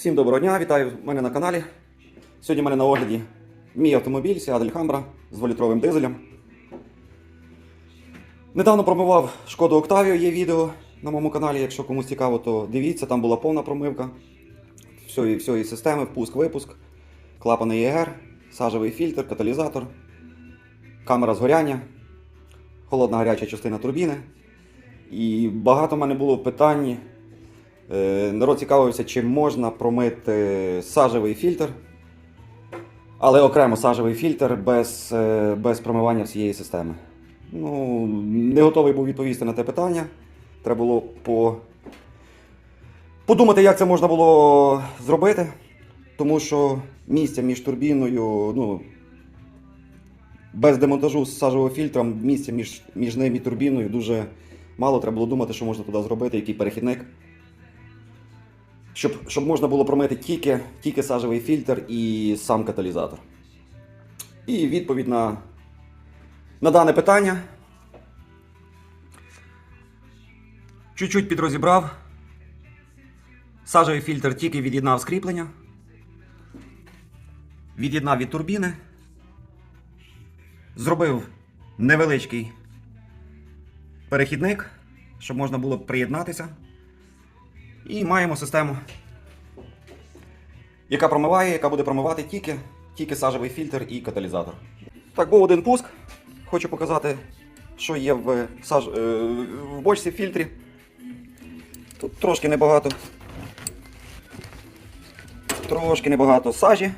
Всім доброго дня, вітаю мене на каналі. Сьогодні в мене на огляді мій автомобіль Seat Alhambra з 2-літровим дизелем. Недавно промивав шкоду Octavia, є відео на моєму каналі. Якщо комусь цікаво, то дивіться, там була повна промивка всієї, всієї системи, впуск-випуск, клапани ЄГР, сажевий фільтр, каталізатор, камера згоряння, холодна гаряча частина турбіни. І багато в мене було питань. Е, Народ цікавився, чи можна промити сажевий фільтр, але окремо сажевий фільтр без, е, без промивання всієї системи. Ну, не готовий був відповісти на те питання. Треба було по... подумати, як це можна було зробити, тому що місця між турбіною, ну, без демонтажу з сажевого фільтром, місця між, між ним і турбіною дуже мало. Треба було думати, що можна туди зробити, який перехідник. Щоб, щоб можна було промити тільки, тільки сажевий фільтр і сам каталізатор. І відповідь на, на дане питання. Чуть-чуть підрозібрав. Сажевий фільтр тільки від'єднав скріплення. Від'єднав від турбіни. Зробив невеличкий перехідник, щоб можна було приєднатися. І маємо систему, яка промиває, яка буде промивати тільки, тільки сажевий фільтр і каталізатор. Так, був один пуск. Хочу показати, що є в, саж... е, в бочці в фільтрі. Тут трошки небагато. Трошки небагато сажі.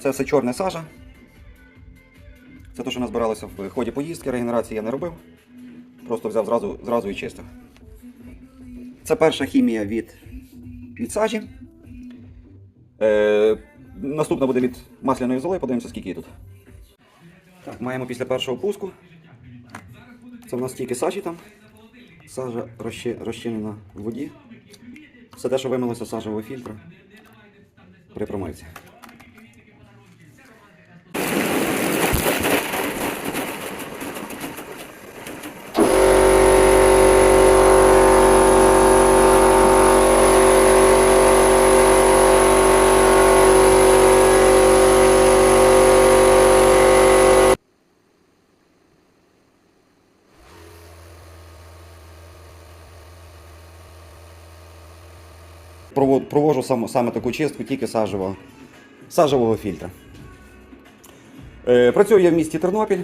Це все чорне сажа. Це те, що назбиралося в ході поїздки, регенерації я не робив. Просто взяв зразу, зразу і чистив. Це перша хімія від, від сажі. Е, наступна буде від масляної золи, подивимося, скільки її тут. Так, маємо після першого пуску. Це в нас тільки сажі там. Сажа розчи- розчинена в воді. Все те, що вимилося сажевого фільтра при промивці. Провожу саме, саме таку чистку тільки сажево, сажевого фільтра. Е, працюю я в місті Тернопіль.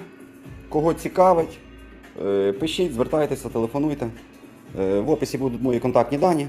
Кого цікавить, е, пишіть, звертайтеся, телефонуйте. Е, в описі будуть мої контактні дані.